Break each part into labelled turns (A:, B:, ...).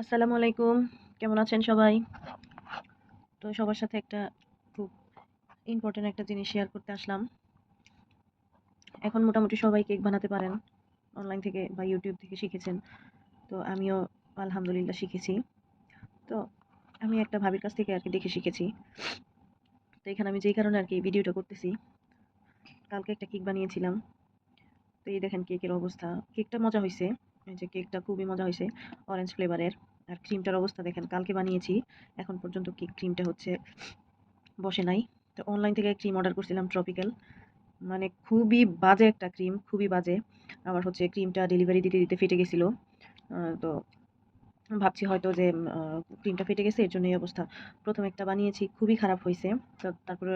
A: আসসালামু আলাইকুম। কেমন আছেন সবাই? তো সবার সাথে একটা খুব ইম্পর্টেন্ট একটা জিনিস শেয়ার করতে আসলাম। এখন মোটামুটি সবাই কেক বানাতে পারেন। অনলাইন থেকে বা ইউটিউব থেকে শিখেছেন। তো আমিও আলহামদুলিল্লাহ শিখেছি। তো আমি একটা ভাবির কাছ থেকে আর কি দেখে শিখেছি। তো এখানে আমি যেই কারণে আর কি ভিডিওটা করতেছি, কালকে একটা কেক বানিয়েছিলাম। তো এই দেখেন কেকের অবস্থা। কেকটা মজা হয়েছে এই যে কেকটা খুবই মজা হয়েছে অরেঞ্জ ফ্লেভারের আর ক্রিমটার অবস্থা দেখেন, কালকে বানিয়েছি, এখন পর্যন্ত কেক ক্রিমটা হচ্ছে বসে নাই। তো অনলাইন থেকে ক্রিম অর্ডার করছিলাম ট্রপিক্যাল মানে খুবই বাজে একটা ক্রিম খুবই বাজে। আবার হচ্ছে ক্রিমটা ডেলিভারি দিতে দিতে ফেটে গেছিল। তো ভাবছি হয়তো যে ক্রিমটা ফেটে গেছে, এর জন্য এই অবস্থা। প্রথম একটা বানিয়েছি, খুবই খারাপ হয়েছে। তো তারপরে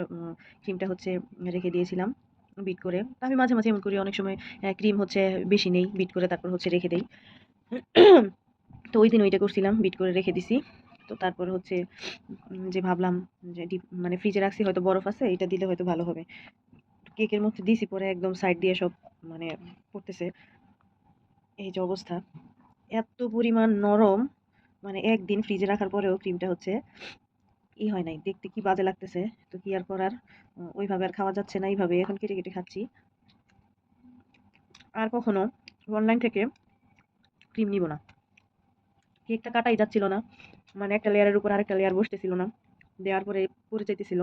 A: ক্রিমটা হচ্ছে রেখে দিয়েছিলাম। বিট করে। আমি মাঝে মাঝে এমন করি, অনেক সময় ক্রিম হচ্ছে বেশি নেই বিট করে তারপর হচ্ছে রেখে দেই। তো ওই দিন ওইটা করছিলাম বিট করে রেখে দিছি। তো তারপর হচ্ছে যে ভাবলাম যে ডিপ মানে ফ্রিজে রাখছি, হয়তো বরফ আছে, এটা দিলে হয়তো ভালো হবে। কেকের মধ্যে দিছি, পরে একদম সাইড দিয়ে সব মানে পড়তেছে। এই যে অবস্থা। এত পরিমাণ নরম মানে একদিন ফ্রিজে রাখার পরেও ক্রিমটা হচ্ছে ই হয় নাই। দেখতে কি বাজে লাগতেছে? তো কি আর করার? ওইভাবে আর খাওয়া যাচ্ছে না, এইভাবে। এখন কেটে কেটে খাচ্ছি। আর কখনো অনলাইন থেকে ক্রিম নিব না। কেকটা কাটাই যাচ্ছিল না। মানে একটা লেয়ারের উপর আরেকটা লেয়ার বসতেছিল না। দেওয়ার পরে পড়ে যাইতেছিল।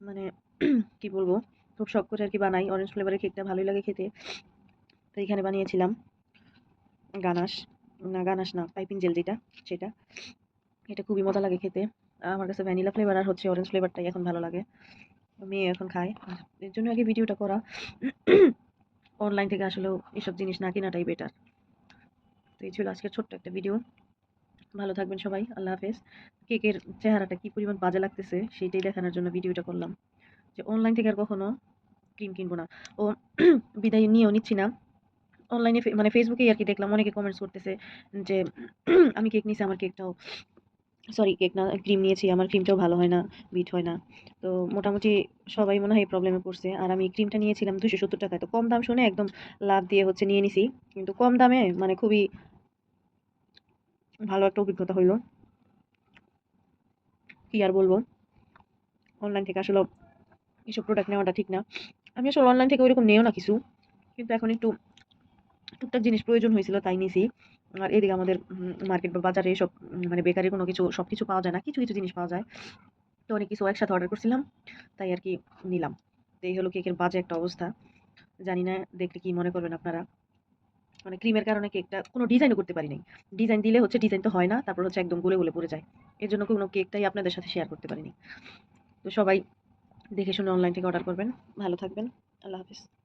A: মানে কি বলব? খুব শখ করে আর কি বানাই। অরেঞ্জ ফ্লেভারের কেকটা ভালোই লাগে খেতে। তো এখানে বানিয়েছিলাম গানাশ। না গানাশ না পাইপিং জেল যেটা, সেটা। এটা খুবই মজা লাগে খেতে। আমার কাছে ভ্যানিলা ফ্লেভার আর হচ্ছে অরেঞ্জ ফ্লেভারটাই এখন ভালো লাগে। মেয়ে এখন খায় এর জন্য আগে ভিডিওটা করা। অনলাইন থেকে আসলেও এসব জিনিস না কেনাটাই বেটার তো এই ছিল আজকের ছোট্ট একটা ভিডিও ভালো থাকবেন সবাই। আল্লাহ হাফেজ। কেকের চেহারাটা কি পরিমাণ বাজে লাগতেছে সেইটাই দেখানোর জন্য ভিডিওটা করলাম। যে অনলাইন থেকে আর কখনো ক্রিম কিনবো না। ও বিদায় নিয়েও নিচ্ছি না। অনলাইনে মানে ফেসবুকেই আর কি দেখলাম। অনেকে কমেন্টস করতেছে যে, আমি কেক নিয়েছি আমার কেকটাও সরি কেক না ক্রিম নিয়েছি, আমার ক্রিমটাও ভালো হয় না বিট হয় না। তো মোটামুটি সবাই মনে হয় এই প্রবলেমে পড়ছে। আর আমি ক্রিমটা নিয়েছিলাম দুশো সত্তর টাকায়। তো কম দাম শুনে একদম লাভ দিয়ে হচ্ছে নিয়ে নিছি। কিন্তু কম দামে মানে খুবই ভালো একটা অভিজ্ঞতা হইল। কি আর বলব? অনলাইন থেকে আসলে এসব প্রোডাক্ট নেওয়াটা ঠিক না। আমি আসলে অনলাইন থেকে ওইরকম নেও না কিছু। কিন্তু এখন একটু টুকটাক জিনিস প্রয়োজন হয়েছিল তাই নিয়েছি আর এদিকে আমাদের মার্কেট বা বাজারে সব মানে বেকারি কোনো কিছু, সব কিছু পাওয়া যায় না, কিছু কিছু জিনিস পাওয়া যায়। তো অনেক কিছু একসাথে অর্ডার করছিলাম, তাই আর কি নিলাম। তো এই হলো কেকের বাজে একটা অবস্থা। জানি না দেখলে কি মনে করবেন আপনারা। মানে ক্রিমের কারণে কেকটা কোনো ডিজাইনও করতে পারি নাই। ডিজাইন দিলে হচ্ছে ডিজাইন তো হয় না, তারপর হচ্ছে একদম গলে গলে পড়ে যায়। এর জন্য কোনো কেকটাই আপনাদের সাথে শেয়ার করতে পারিনি। তো সবাই দেখে শুনে অনলাইন থেকে অর্ডার করবেন। ভালো থাকবেন। আল্লাহ হাফিজ।